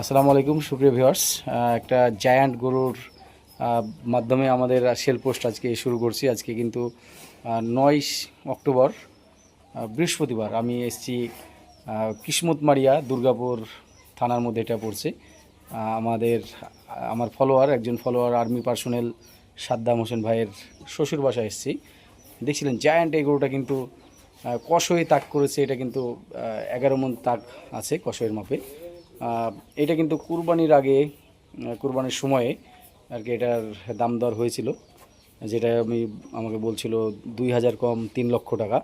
আসসালামু আলাইকুম, সুপ্রিয় ভিউয়ার্স। একটা জায়ান্ট গরুর মাধ্যমে আমাদের সেল পোস্ট আজকে শুরু করছি। আজকে কিন্তু নয় অক্টোবর বৃহস্পতিবার আমি এসছি কিসমত মারিয়া দুর্গাপুর থানার মধ্যে এটা পড়ছে। আমাদের, আমার ফলোয়ার, একজন follower army personnel Saddam Hossain ভাইয়ের শ্বশুর বাসায় এসেছি। দেখছিলেন, জায়ান্ট এই গরুটা কিন্তু কষই তাক করেছে। এটা কিন্তু এগারো মন তাক আছে কষয়ের মাপে। এটা কিন্তু কুরবানির আগে কুরবানির সময়ে আর কি এটার দাম দর হয়েছিল, যেটা আমি, আমাকে বলছিল দুই হাজার কম তিন লক্ষ টাকা।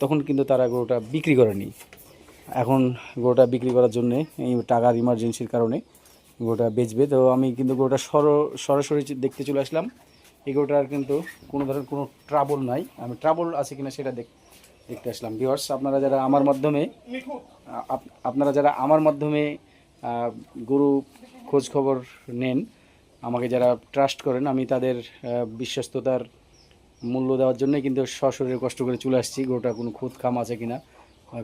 তখন কিন্তু তারা গরুটা বিক্রি করেনি। এখন গরুটা বিক্রি করার জন্যে এই টাকার ইমার্জেন্সির কারণে গরুটা বেচবে। তো আমি কিন্তু গরুটা সর, সরাসরি দেখতে চলে আসলাম। এই গরুটার কিন্তু কোনো ধরনের কোনো ট্রাবল নাই। আমি ট্রাবল আছে কিনা সেটা দেখ দেখতে আসলাম। ভিওয়ার্স আপনারা যারা আমার মাধ্যমে আপ- আপনারা যারা আমার মাধ্যমে গরু খোঁজ খবর নেন, আমাকে যারা ট্রাস্ট করেন, আমি তাদের বিশ্বস্ততার মূল্য দেওয়ার জন্যই কিন্তু সশরীরে কষ্ট করে চলে আসছি। গরুটা কোনো খুদ খাম আছে কিনা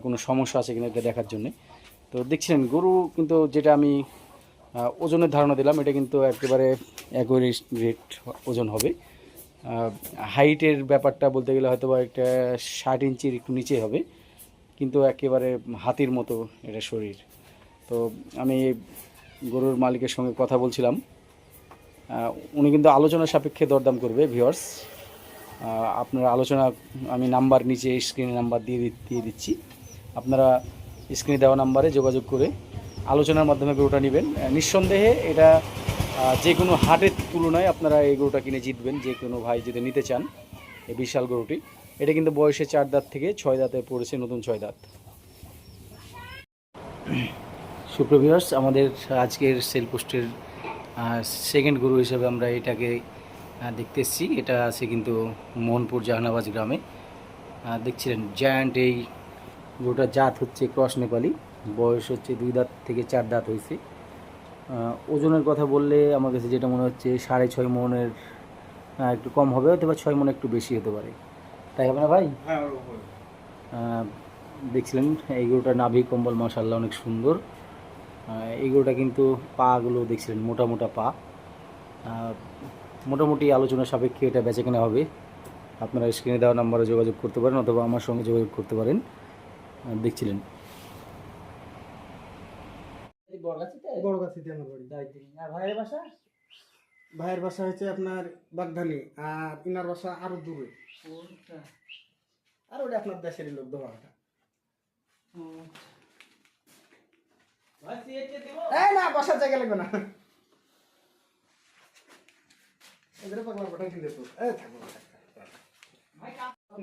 কোনো সমস্যা আছে কিনা এটা দেখার জন্যে। তো দেখছিলেন, গরু কিন্তু যেটা আমি ওজনের ধারণা দিলাম, এটা কিন্তু একেবারে একই রেট ওজন হবে। হাইটের ব্যাপারটা বলতে গেলে হয়তো একটা ষাট ইঞ্চির একটু নিচে হবে, কিন্তু একেবারে হাতির মতো এটা শরীর। তো আমি গরুর মালিকের সঙ্গে কথা বলছিলাম। উনি কিন্তু আলোচনা সাপেক্ষে দরদাম করবে ভিওর্স আপনার আলোচনা, আমি নাম্বার নিচে স্ক্রিনে নাম্বার দিয়ে দিয়ে দিচ্ছি। আপনারা স্ক্রিনে দেওয়া নাম্বারে যোগাযোগ করে আলোচনার মাধ্যমে গরুটা নেবেন। নিঃসন্দেহে এটা যে কোনো হাটের তুলনায় আপনারা এই গরুটা কিনে জিতবেন, যে কোনো ভাই যদি নিতে চান এই বিশাল গরুটি। এটা কিন্তু বয়সে চার দাঁত থেকে ছয় দাঁতে পড়েছে, নতুন ছয় দাঁত। সুপ্রভিয়ার্স আমাদের আজকের সেল পোস্টের সেকেন্ড গরু হিসেবে আমরা এটাকে দেখতে এসেছি। এটা আছে কিন্তু মোহনপুর জাহানাবাজ গ্রামে। দেখছিলেন জায়ান্ট এই গরুটার জাত হচ্ছে ক্রস নেপালি। বয়স হচ্ছে দুই দাঁত থেকে চার দাঁত হয়েছে। ওজনের কথা বললে আমার কাছে যেটা মনে হচ্ছে সাড়ে ছয় মনের একটু কম হবে অথবা ছয় মন একটু বেশি হতে পারে। তাই হবে না ভাই? দেখছিলেন এই নাভি কম্বল মাসাল্লাহ অনেক সুন্দর। আহ, এই গরুটা কিন্তু পাগুলো দেখছিলেন মোটা মোটা পা। মোটামুটি আলোচনা সাপেক্ষে এটা বেচে কেনা হবে। আপনারা স্ক্রিনে দেওয়া নাম্বারে যোগাযোগ করতে পারেন অথবা আমার সঙ্গে যোগাযোগ করতে পারেন। দেখছিলেন। বড় গাছিতে আমার বাড়ি। আর ভাইয়ের বাসা? ভাইয়ের বাসা হচ্ছে আপনার বাগধানি আর ইনার বাসা আরও দূরে। আর ওটা আপনার দেশের লোক দোকানটা। না বাসার জায়গা লাগবে না। এদের পাগলা তো। থাকব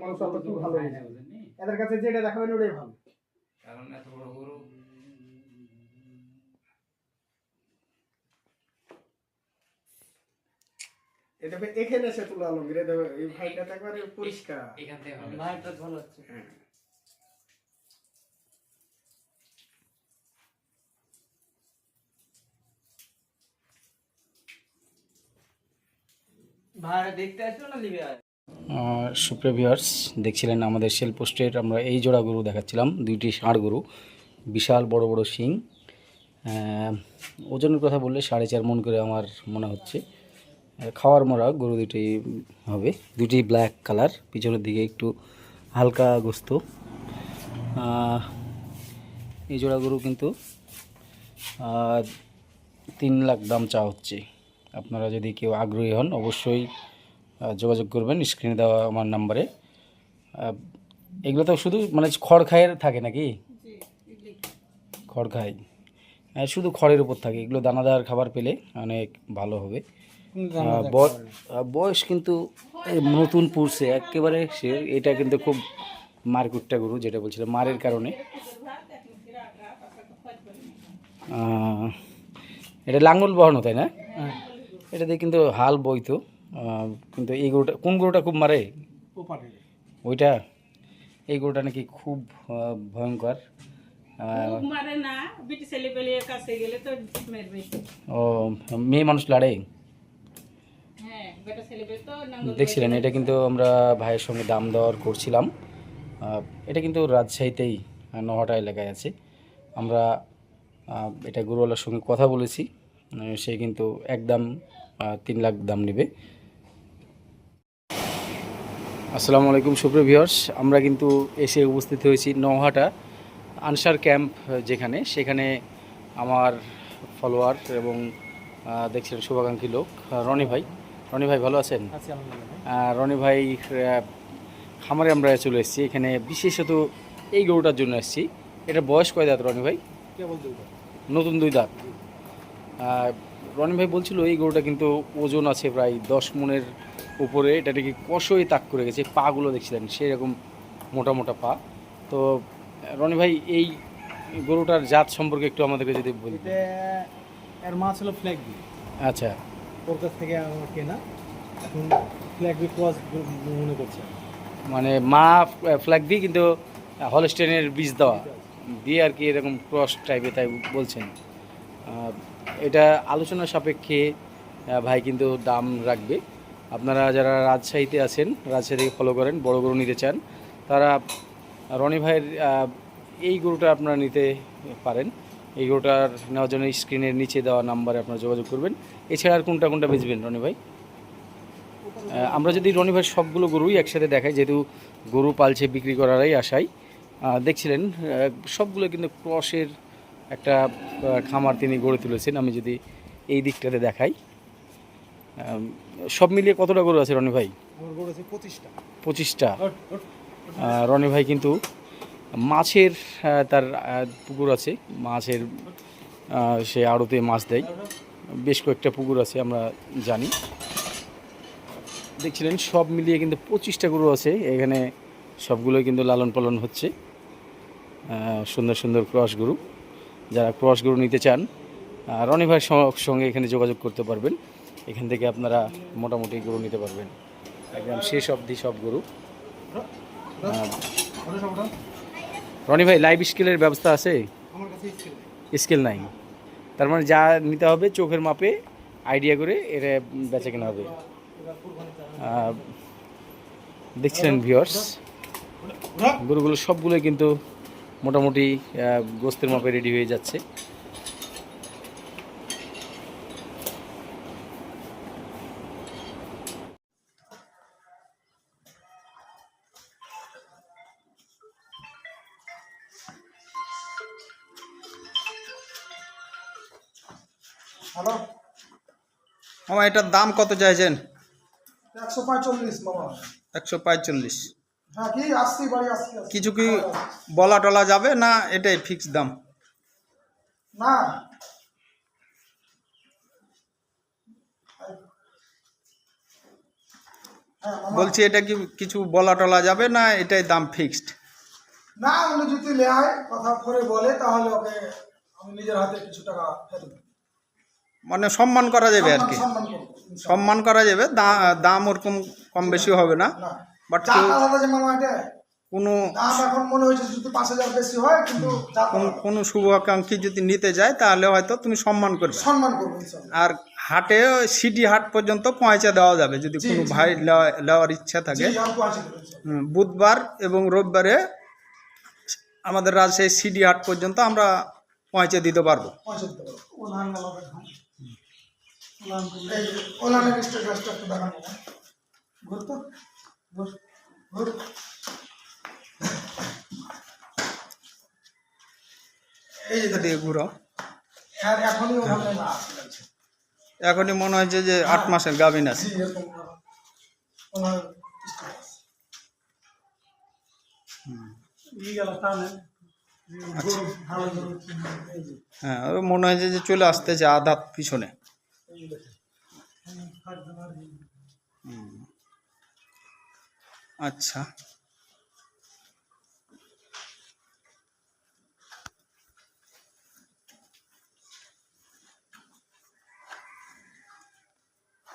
মানুষ অত ভালো। এদের কাছে যেটা দেখাবেন ওটাই ভালো। কারণ এত এটা এখানে এসে তুলে আলমগীর এই ভাইটা তো একবারে পরিষ্কার। এখান থেকে ভাইটা ভালো আছে হ্যাঁ। সুপ্রিভিয়ার্স দেখছিলেন আমাদের সেল পোস্টের আমরা এই জোড়া গরু দেখাচ্ছিলাম দুইটি ষাঁড় গরু বিশাল বড় বড় শিং। আহ, ওজনের কথা বললে সাড়ে চার মন করে আমার মনে হচ্ছে। খাওয়ার মরা গরু দুটি হবে। দুটি ব্ল্যাক কালার পিছনের দিকে একটু হালকা গোস্ত। এই জোড়া গরু কিন্তু তিন লাখ দাম চা হচ্ছে। আপনারা যদি কেউ আগ্রহী হন অবশ্যই যোগাযোগ করবেন স্ক্রিনে দেওয়া আমার নাম্বারে। এগুলো তো শুধু মানে খড় খায়ের থাকে নাকি? খড় খায় শুধু খড়ের উপর থাকে এগুলো দানাদার খাবার পেলে অনেক ভালো হবে। বয়স কিন্তু নতুন পুষছে একেবারে সে এটা কিন্তু খুব মারকুট্টা গরু যেটা বলছিলাম মারের কারণে। এটা লাঙ্গল বহানো তাই না? এটাতে কিন্তু হাল বইতো। কিন্তু এই গরুটা কোন গরুটা খুব মারে? ওইটা? এই গরুটা নাকি খুব ভয়ঙ্কর। মারে না বিটি ছেলে পেলে কাছে গেলে তো মেরবে ও মেয়ে মানুষ লড়ে দেখছিলেন এটা কিন্তু আমরা ভাইয়ের সঙ্গে দাম দর করছিলাম এটা কিন্তু রাজশাহীতেই নহাটা এলাকায় আছে আমরা এটা গরুওয়ালার সঙ্গে কথা বলেছি সে কিন্তু একদম তিন লাখ দাম নেবে আসসালামু আলাইকুম সুপ্রিয় ভিউয়ার্স আমরা কিন্তু এসে উপস্থিত হয়েছি নওহাটা আনসার ক্যাম্প যেখানে সেখানে আমার ফলোয়ার এবং দেখছিলেন শুভাকাঙ্ক্ষী লোক রনি ভাই। রনি ভাই ভালো আছেন? রনি ভাই খামারে আমরা চলে এসেছি। এখানে বিশেষত এই গরুটার জন্য এসেছি। এটা বয়স কয় দাঁত রনি ভাই? নতুন দুই দাঁত। রনি ভাই বলছিল এই গরুটা কিন্তু ওজন আছে প্রায় দশ মনের উপরে। এটা নাকি কষই তাক করে গেছে। পাগুলো দেখছিলেন সেরকম মোটা মোটা পা। তো রনি ভাই এই গরুটার জাত সম্পর্কে একটু আমাদেরকে যদি বলি এর মাছ হলো ফ্ল্যাগ বি আচ্ছা। ওর কাছ থেকে আমার কেনা। এখন ফ্ল্যাগ বি ক্রস মনে করছে। মানে মা ফ্ল্যাগ দিয়ে কিন্তু হলস্টেনের বীজ দেওয়া। দিয়ে আর কি এরকম ক্রস টাইপে তাই বলছেন। এটা আলোচনা সাপেক্ষে ভাই কিন্তু দাম রাখবে। আপনারা যারা রাজশাহীতে আছেন রাজশাহী থেকে ফলো করেন বড় গরু নিতে চান তারা রনি ভাইয়ের এই গরুটা আপনারা নিতে পারেন। এই গরুটার নেওয়ার জন্য স্ক্রিনের নিচে দেওয়া নাম্বারে আপনারা যোগাযোগ করবেন। এছাড়া আর কোনটা কোনটা বেচবেন রনি ভাই? আমরা যদি রনি ভাইয়ের সবগুলো গরুই একসাথে দেখাই যেহেতু গরু পালছে বিক্রি করারই আশায় দেখছিলেন সবগুলো কিন্তু ক্রসের একটা খামার তিনি গড়ে তুলেছেন। আমি যদি এই দিকটাতে দেখাই সব মিলিয়ে কতটা গরু আছে রনি ভাই? আমার গরু আছে পঁচিশটা। পঁচিশটা। রনি ভাই কিন্তু মাছের তার পুকুর আছে। মাছের সে আড়তে মাছ দেয়। বেশ কয়েকটা পুকুর আছে, আমরা জানি। দেখছিলেন, সব মিলিয়ে কিন্তু পঁচিশটা গরু আছে। এখানে সবগুলোই কিন্তু লালন পালন হচ্ছে। সুন্দর সুন্দর ক্রস গরু। যারা ক্রস গরু নিতে চান রনি ভাইয়ের সঙ্গে এখানে যোগাযোগ করতে পারবেন। এখান থেকে আপনারা মোটামুটি গরু নিতে পারবেন। একদম শেষ অবধি সব গরু। রনি ভাই লাইভ স্কেলের ব্যবস্থা আছে? স্কেল নাই। তার মানে যা নিতে হবে চোখের মাপে আইডিয়া করে এটা বেচা কেনা হবে। দেখছিলেন ভিওর্স গরুগুলো সবগুলোই কিন্তু মোটামুটি গোস্তের মাপে রেডি হয়ে যাচ্ছে। হ্যালো মামা এটার দাম কত চাইছেন? একশো পঁয়তাল্লিশ বাবা একশো পঁয়তাল্লিশ। হ্যাঁ। কিছু কি বলা টলা যাবে না এটাই ফিক্স দাম? না। হ্যাঁ বলছি এটা কি কিছু বলা টলা যাবে না এটাই দাম ফিক্সড না উনি যদি লেয় কথা করে বলে তাহলে ওকে আমি নিজের হাতে কিছু টাকা দেব। মানে সম্মান করা যাবে আর কি। সম্মান- করা যাবে দাম ওরকম কম বেশি হবে না। বাট কোনো কোন- শুভাকাঙ্ক্ষী যদি নিতে যায় তাহলে হয়তো তুমি সম্মান করবে। সম্মান করব। আর হাটে সিটি হাট পর্যন্ত পৌঁছে দেওয়া যাবে যদি কোনো ভাই নেওয়া- নেওয়ার ইচ্ছা থাকে। বুধবার এবং রবিবারে আমাদের রাজশাহী সিডি হাট পর্যন্ত আমরা পৌঁছে দিতে পারব। এই যে ওলানের স্ট্যাটাসটা একটু দেখান ঘুর তো, ঘুর, ঘুর। এই যে দিয়ে ঘুরো আর এখনই ওখানে এখনই মনে হচ্ছে যে আট মাসের গাভিন আছে। হ্যাঁ। মনে হয়েছে যে চলে আসতেছে আধা পিছনে। আচ্ছা।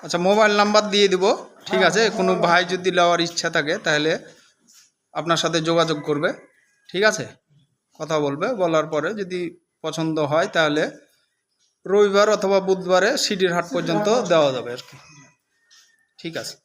আচ্ছা মোবাইল নাম্বার দিয়ে দিব ঠিক আছে? কোনো ভাই যদি নেওয়ার ইচ্ছা থাকে তাহলে আপনার সাথে যোগাযোগ করবে ঠিক আছে? কথা বলবে বলার পরে যদি পছন্দ হয় তাহলে রবিবার অথবা বুধবারে সিডির হাট পর্যন্ত দেওয়া যাবে আর কি। ঠিক আছে।